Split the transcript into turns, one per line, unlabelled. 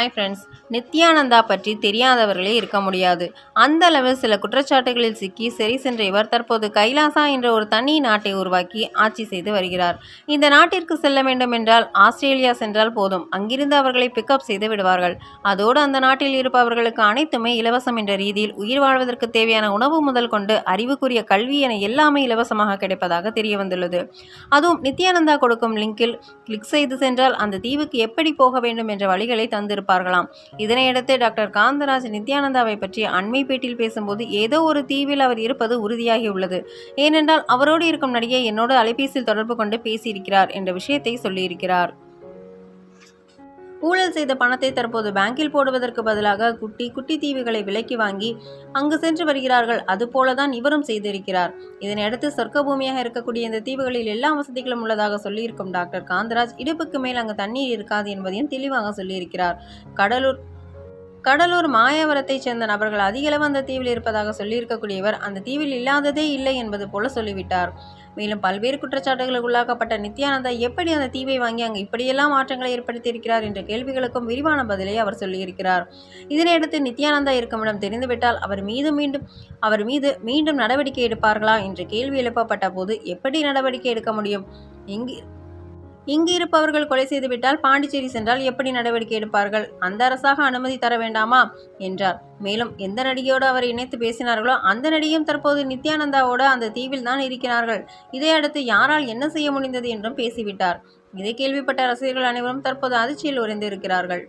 hi friends. Nithyananda பற்றி தெரியாதவர்களே இருக்க முடியாது. அந்த அளவில் சில குற்றச்சாட்டுகளில் சிக்கி சிறை சென்ற இவர் தற்போது கைலாசா என்ற ஒரு தனி நாட்டை உருவாக்கி ஆட்சி செய்து வருகிறார். இந்த நாட்டிற்கு செல்ல வேண்டும் என்றால் ஆஸ்திரேலியா சென்றால் போதும். அங்கிருந்து அவர்களை பிக்கப் செய்து விடுவார்கள். அதோடு அந்த நாட்டில் இருப்பவர்களுக்கு அனைத்துமே இலவசம் என்ற ரீதியில் உயிர் வாழ்வதற்கு தேவையான உணவு முதல் கொண்டு அறிவுக்குரிய கல்வி என எல்லாமே இலவசமாக கிடைப்பதாக தெரிய வந்துள்ளது. அதுவும் நித்யானந்தா கொடுக்கும் லிங்கில் கிளிக் செய்து சென்றால் அந்த தீவுக்கு எப்படி போக வேண்டும் என்ற வழிகளை தந்திருப்பார்களாம். இதனையடுத்து டாக்டர் காந்தராஜ் நித்யானந்தாவை பற்றி அண்மை பேட்டியில் பேசும்போது ஏதோ ஒரு தீவில் அவர் இருப்பது உறுதியாகி உள்ளது ஏனென்றால் அவரோடு இருக்கும் நடிகை என்னோடு அலைபேசியில் தொடர்பு கொண்டு பேசியிருக்கிறார் என்ற விஷயத்தை சொல்லியிருக்கிறார். ஊழல் செய்த பணத்தை தற்போது பேங்கில் போடுவதற்கு பதிலாக குட்டி குட்டி தீவுகளை விலக்கி வாங்கி அங்கு சென்று வருகிறார்கள். அதுபோலதான் இவரும் செய்திருக்கிறார். இதனையடுத்து சொர்க்க பூமியாக இருக்கக்கூடிய இந்த தீவுகளில் எல்லா வசதிகளும் உள்ளதாக சொல்லியிருக்கும் டாக்டர் காந்தராஜ் இடுப்புக்கு மேல் அங்கு தண்ணீர் இருக்காது என்பதையும் தெளிவாக சொல்லியிருக்கிறார். கடலூர் கடலூர் மாயாவரத்தைச் சேர்ந்த நபர்கள் அதிகளவு அந்த தீவில் இருப்பதாக சொல்லியிருக்கக்கூடியவர் அந்த தீவில் இல்லாததே இல்லை என்பது போல சொல்லிவிட்டார். மேலும் பல்வேறு குற்றச்சாட்டுகளுக்கு உள்ளாக்கப்பட்ட நித்யானந்தா எப்படி அந்த தீவை வாங்கி அங்கு இப்படியெல்லாம் மாற்றங்களை ஏற்படுத்தியிருக்கிறார் என்ற கேள்விகளுக்கும் விரிவான பதிலை அவர் சொல்லியிருக்கிறார். இதனையடுத்து நித்யானந்தா இருக்கும் இடம் தெரிந்துவிட்டால் அவர் மீது மீண்டும் அவர் மீது மீண்டும் நடவடிக்கை எடுப்பார்களா என்ற கேள்வி எழுப்பப்பட்ட போது எப்படி நடவடிக்கை எடுக்க முடியும்? இங்கு இங்கு இருப்பவர்கள் கொலை செய்துவிட்டால் பாண்டிச்சேரி சென்றால் எப்படி நடவடிக்கை எடுப்பார்கள்? அந்த அரசாக அனுமதி தர வேண்டாமா? என்றார். மேலும் எந்த நடிகையோடு அவர் இணைத்து பேசினார்களோ அந்த நடிகையும் தற்போது நித்யானந்தாவோடு அந்த தீவில் தான் இருக்கிறார்கள். இதையடுத்து யாரால் என்ன செய்ய முடிந்தது என்றும் பேசிவிட்டார். இதை கேள்விப்பட்ட ரசிகர்கள் அனைவரும் தற்போது அதிர்ச்சியில் உறைந்திருக்கிறார்கள்